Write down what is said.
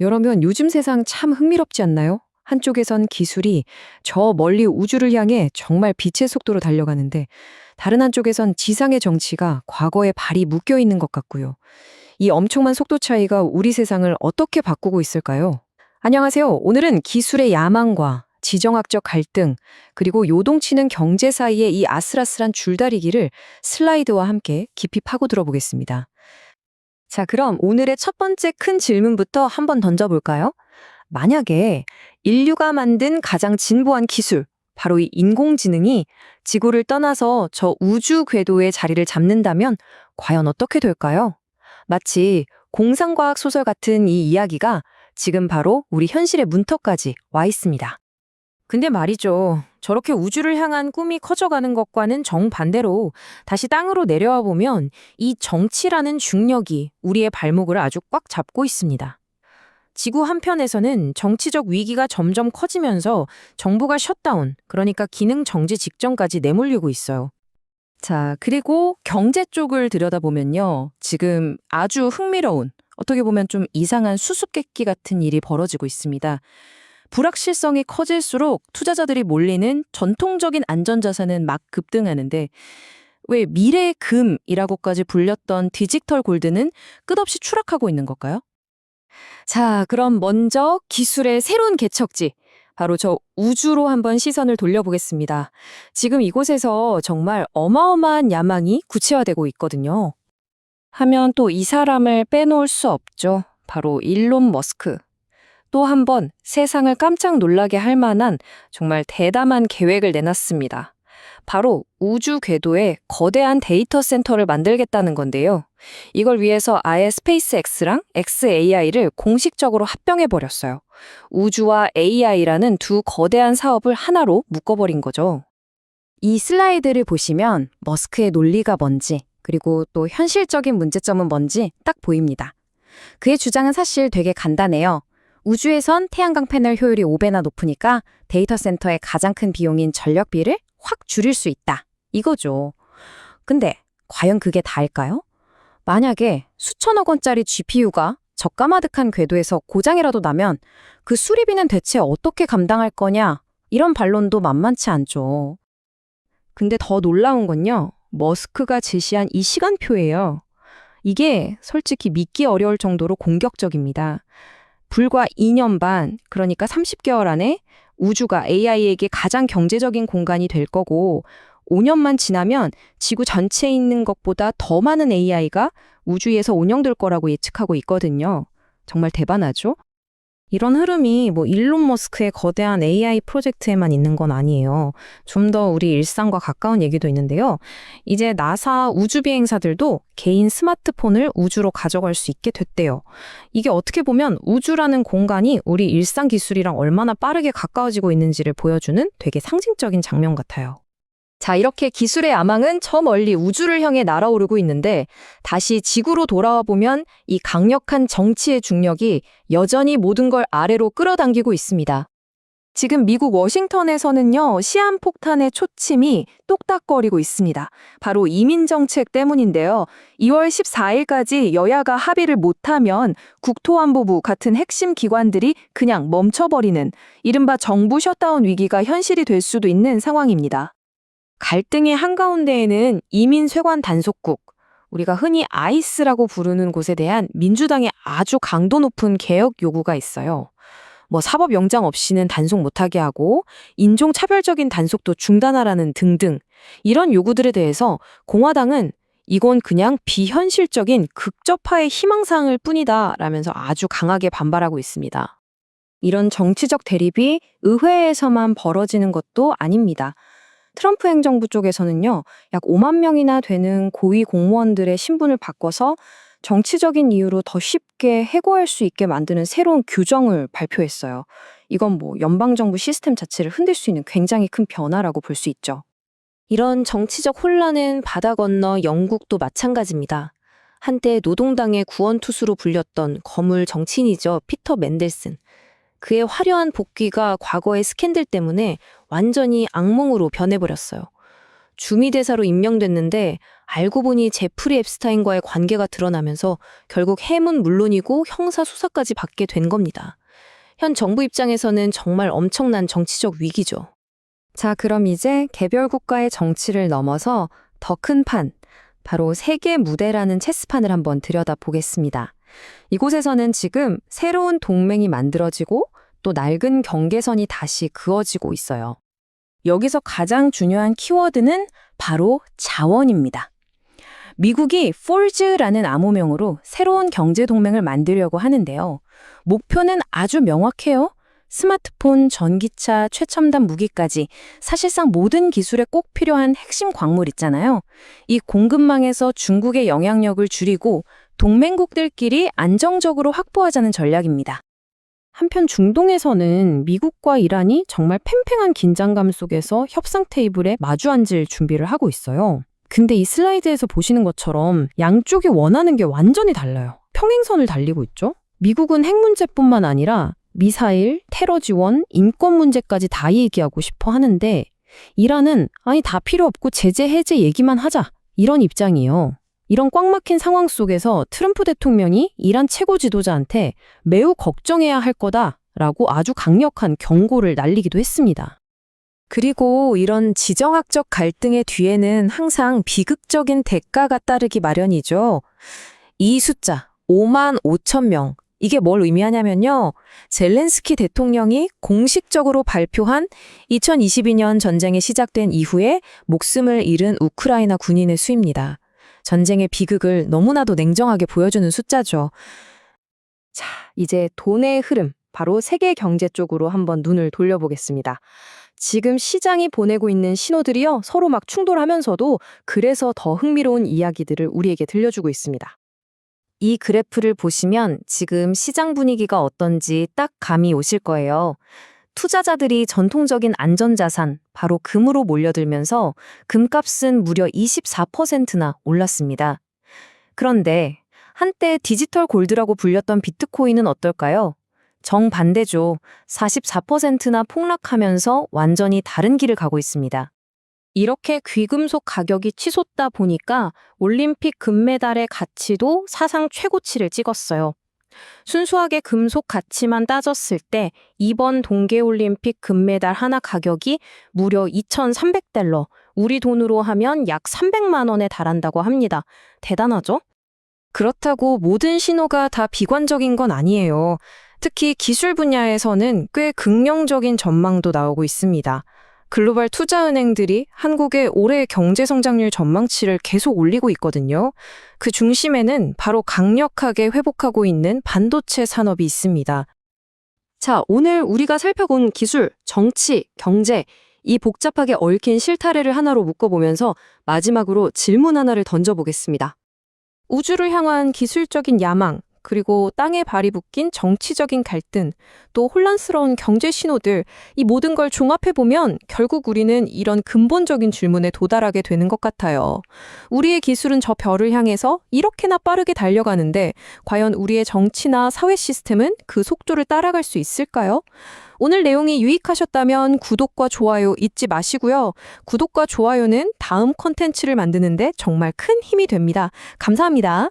여러면 요즘 세상 참 흥미롭지 않나요? 한쪽에선 기술이 저 멀리 우주를 향해 정말 빛의 속도로 달려가는데 다른 한쪽에선 지상의 정치가 과거에 발이 묶여 있는 것 같고요. 이 엄청난 속도 차이가 우리 세상을 어떻게 바꾸고 있을까요? 안녕하세요. 오늘은 기술의 야망과 지정학적 갈등, 그리고 요동치는 경제 사이의 이 아슬아슬한 줄다리기를 슬라이드와 함께 깊이 파고 들어 보겠습니다. 자, 그럼 오늘의 첫 번째 큰 질문부터 한번 던져볼까요? 만약에 인류가 만든 가장 진보한 기술, 바로 이 인공지능이 지구를 떠나서 저 우주 궤도의 자리를 잡는다면 과연 어떻게 될까요? 마치 공상과학 소설 같은 이 이야기가 지금 바로 우리 현실의 문턱까지 와 있습니다. 근데 말이죠. 저렇게 우주를 향한 꿈이 커져가는 것과는 정반대로 다시 땅으로 내려와 보면 이 정치라는 중력이 우리의 발목을 아주 꽉 잡고 있습니다. 지구 한편에서는 정치적 위기가 점점 커지면서 정부가 셧다운, 그러니까 기능 정지 직전까지 내몰리고 있어요. 자, 그리고 경제 쪽을 들여다보면요. 지금 아주 흥미로운, 어떻게 보면 좀 이상한 수수께끼 같은 일이 벌어지고 있습니다. 불확실성이 커질수록 투자자들이 몰리는 전통적인 안전자산은 막 급등하는데 왜 미래의 금이라고까지 불렸던 디지털 골드는 끝없이 추락하고 있는 걸까요? 자, 그럼 먼저 기술의 새로운 개척지, 바로 저 우주로 한번 시선을 돌려보겠습니다. 지금 이곳에서 정말 어마어마한 야망이 구체화되고 있거든요. 하면 또 이 사람을 빼놓을 수 없죠. 바로 일론 머스크. 또 한 번 세상을 깜짝 놀라게 할 만한 정말 대담한 계획을 내놨습니다. 바로 우주 궤도에 거대한 데이터 센터를 만들겠다는 건데요. 이걸 위해서 아예 스페이스X랑 XAI를 공식적으로 합병해 버렸어요. 우주와 AI라는 두 거대한 사업을 하나로 묶어버린 거죠. 이 슬라이드를 보시면 머스크의 논리가 뭔지 그리고 또 현실적인 문제점은 뭔지 딱 보입니다. 그의 주장은 사실 되게 간단해요. 우주에선 태양광 패널 효율이 5배나 높으니까 데이터 센터의 가장 큰 비용인 전력비를 확 줄일 수 있다. 이거죠. 근데 과연 그게 다일까요? 만약에 수천억 원짜리 GPU가 저가마득한 궤도에서 고장이라도 나면 그 수리비는 대체 어떻게 감당할 거냐? 이런 반론도 만만치 않죠. 근데 더 놀라운 건요. 머스크가 제시한 이 시간표예요. 이게 솔직히 믿기 어려울 정도로 공격적입니다. 불과 2년 반, 그러니까 30개월 안에 우주가 AI에게 가장 경제적인 공간이 될 거고 5년만 지나면 지구 전체에 있는 것보다 더 많은 AI가 우주에서 운영될 거라고 예측하고 있거든요. 정말 대단하죠? 이런 흐름이 뭐 일론 머스크의 거대한 AI 프로젝트에만 있는 건 아니에요. 좀 더 우리 일상과 가까운 얘기도 있는데요. 이제 나사 우주 비행사들도 개인 스마트폰을 우주로 가져갈 수 있게 됐대요. 이게 어떻게 보면 우주라는 공간이 우리 일상 기술이랑 얼마나 빠르게 가까워지고 있는지를 보여주는 되게 상징적인 장면 같아요. 자, 이렇게 기술의 야망은 저 멀리 우주를 향해 날아오르고 있는데 다시 지구로 돌아와 보면 이 강력한 정치의 중력이 여전히 모든 걸 아래로 끌어당기고 있습니다. 지금 미국 워싱턴에서는요, 시한폭탄의 초침이 똑딱거리고 있습니다. 바로 이민정책 때문인데요. 2월 14일까지 여야가 합의를 못하면 국토안보부 같은 핵심 기관들이 그냥 멈춰버리는 이른바 정부 셧다운 위기가 현실이 될 수도 있는 상황입니다. 갈등의 한가운데에는 이민쇄관 단속국, 우리가 흔히 아이스라고 부르는 곳에 대한 민주당의 아주 강도 높은 개혁 요구가 있어요. 뭐 사법 영장 없이는 단속 못하게 하고 인종 차별적인 단속도 중단하라는 등등 이런 요구들에 대해서 공화당은 이건 그냥 비현실적인 극접화의 희망사항일 뿐이다라면서 아주 강하게 반발하고 있습니다. 이런 정치적 대립이 의회에서만 벌어지는 것도 아닙니다. 트럼프 행정부 쪽에서는요, 약 5만 명이나 되는 고위 공무원들의 신분을 바꿔서 정치적인 이유로 더 쉽게 해고할 수 있게 만드는 새로운 규정을 발표했어요. 이건 뭐 연방정부 시스템 자체를 흔들 수 있는 굉장히 큰 변화라고 볼 수 있죠. 이런 정치적 혼란은 바다 건너 영국도 마찬가지입니다. 한때 노동당의 구원투수로 불렸던 거물 정치인이죠. 피터 맨델슨. 그의 화려한 복귀가 과거의 스캔들 때문에 완전히 악몽으로 변해버렸어요. 주미대사로 임명됐는데 알고 보니 제프리 앱스타인과의 관계가 드러나면서 결국 해문 물론이고 형사 수사까지 받게 된 겁니다. 현 정부 입장에서는 정말 엄청난 정치적 위기죠. 자, 그럼 이제 개별 국가의 정치를 넘어서 더 큰 판, 바로 세계 무대라는 체스판을 한번 들여다보겠습니다. 이곳에서는 지금 새로운 동맹이 만들어지고 또 낡은 경계선이 다시 그어지고 있어요. 여기서 가장 중요한 키워드는 바로 자원입니다. 미국이 폴즈라는 암호명으로 새로운 경제 동맹을 만들려고 하는데요. 목표는 아주 명확해요. 스마트폰, 전기차, 최첨단 무기까지 사실상 모든 기술에 꼭 필요한 핵심 광물 있잖아요. 이 공급망에서 중국의 영향력을 줄이고 동맹국들끼리 안정적으로 확보하자는 전략입니다. 한편 중동에서는 미국과 이란이 정말 팽팽한 긴장감 속에서 협상 테이블에 마주 앉을 준비를 하고 있어요. 근데 이 슬라이드에서 보시는 것처럼 양쪽이 원하는 게 완전히 달라요. 평행선을 달리고 있죠. 미국은 핵 문제뿐만 아니라 미사일, 테러 지원, 인권 문제까지 다 얘기하고 싶어 하는데 이란은 아니 다 필요 없고 제재 해제 얘기만 하자 이런 입장이에요. 이런 꽉 막힌 상황 속에서 트럼프 대통령이 이란 최고 지도자한테 매우 걱정해야 할 거다라고 아주 강력한 경고를 날리기도 했습니다. 그리고 이런 지정학적 갈등의 뒤에는 항상 비극적인 대가가 따르기 마련이죠. 이 숫자 5만 5천 명. 이게 뭘 의미하냐면요. 젤렌스키 대통령이 공식적으로 발표한 2022년 전쟁이 시작된 이후에 목숨을 잃은 우크라이나 군인의 수입니다. 전쟁의 비극을 너무나도 냉정하게 보여주는 숫자죠. 자, 이제 돈의 흐름, 바로 세계 경제 쪽으로 한번 눈을 돌려보겠습니다. 지금 시장이 보내고 있는 신호들이요, 서로 막 충돌하면서도 그래서 더 흥미로운 이야기들을 우리에게 들려주고 있습니다. 이 그래프를 보시면 지금 시장 분위기가 어떤지 딱 감이 오실 거예요. 투자자들이 전통적인 안전자산, 바로 금으로 몰려들면서 금값은 무려 24%나 올랐습니다. 그런데 한때 디지털 골드라고 불렸던 비트코인은 어떨까요? 정반대죠. 44%나 폭락하면서 완전히 다른 길을 가고 있습니다. 이렇게 귀금속 가격이 치솟다 보니까 올림픽 금메달의 가치도 사상 최고치를 찍었어요. 순수하게 금속 가치만 따졌을 때 이번 동계올림픽 금메달 하나 가격이 무려 2,300달러, 우리 돈으로 하면 약 300만 원에 달한다고 합니다. 대단하죠? 그렇다고 모든 신호가 다 비관적인 건 아니에요. 특히 기술 분야에서는 꽤 긍정적인 전망도 나오고 있습니다. 글로벌 투자은행들이 한국의 올해 경제 성장률 전망치를 계속 올리고 있거든요. 그 중심에는 바로 강력하게 회복하고 있는 반도체 산업이 있습니다. 자, 오늘 우리가 살펴본 기술, 정치, 경제, 이 복잡하게 얽힌 실타래를 하나로 묶어보면서 마지막으로 질문 하나를 던져보겠습니다. 우주를 향한 기술적인 야망, 그리고 땅에 발이 묶인 정치적인 갈등, 또 혼란스러운 경제 신호들, 이 모든 걸 종합해 보면 결국 우리는 이런 근본적인 질문에 도달하게 되는 것 같아요. 우리의 기술은 저 별을 향해서 이렇게나 빠르게 달려가는데, 과연 우리의 정치나 사회 시스템은 그 속도를 따라갈 수 있을까요? 오늘 내용이 유익하셨다면 구독과 좋아요 잊지 마시고요. 구독과 좋아요는 다음 컨텐츠를 만드는데 정말 큰 힘이 됩니다. 감사합니다.